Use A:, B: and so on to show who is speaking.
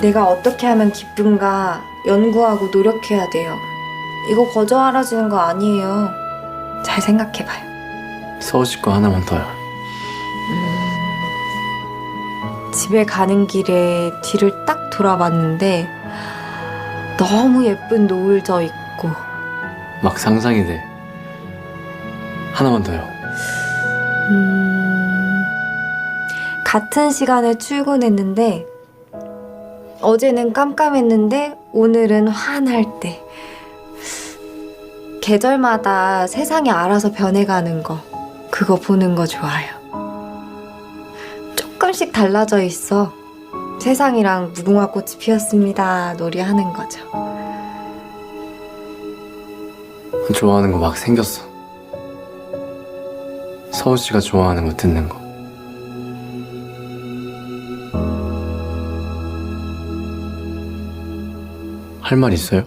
A: 내가 어떻게 하면 기쁜가 연구하고 노력해야 돼요. 이거 거저 알아지는 거 아니에요. 잘 생각해봐요.
B: 서우씨 거 하나만 더요.
A: 집에 가는 길에 뒤를 딱 돌아봤는데 너무 예쁜 노을 져 있고
B: 막 상상이 돼. 하나만 더요.
A: 음, 같은 시간에 출근했는데 어제는 깜깜했는데 오늘은 환할 때 계절마다 세상이 알아서 변해가는 거 그거 보는 거 좋아요. 조금씩 달라져 있어. 세상이랑 무궁화 꽃이 피었습니다. 놀이하는 거죠.
B: 좋아하는 거 막 생겼어. 서우 씨가 좋아하는 거 듣는 거. 할 말 있어요?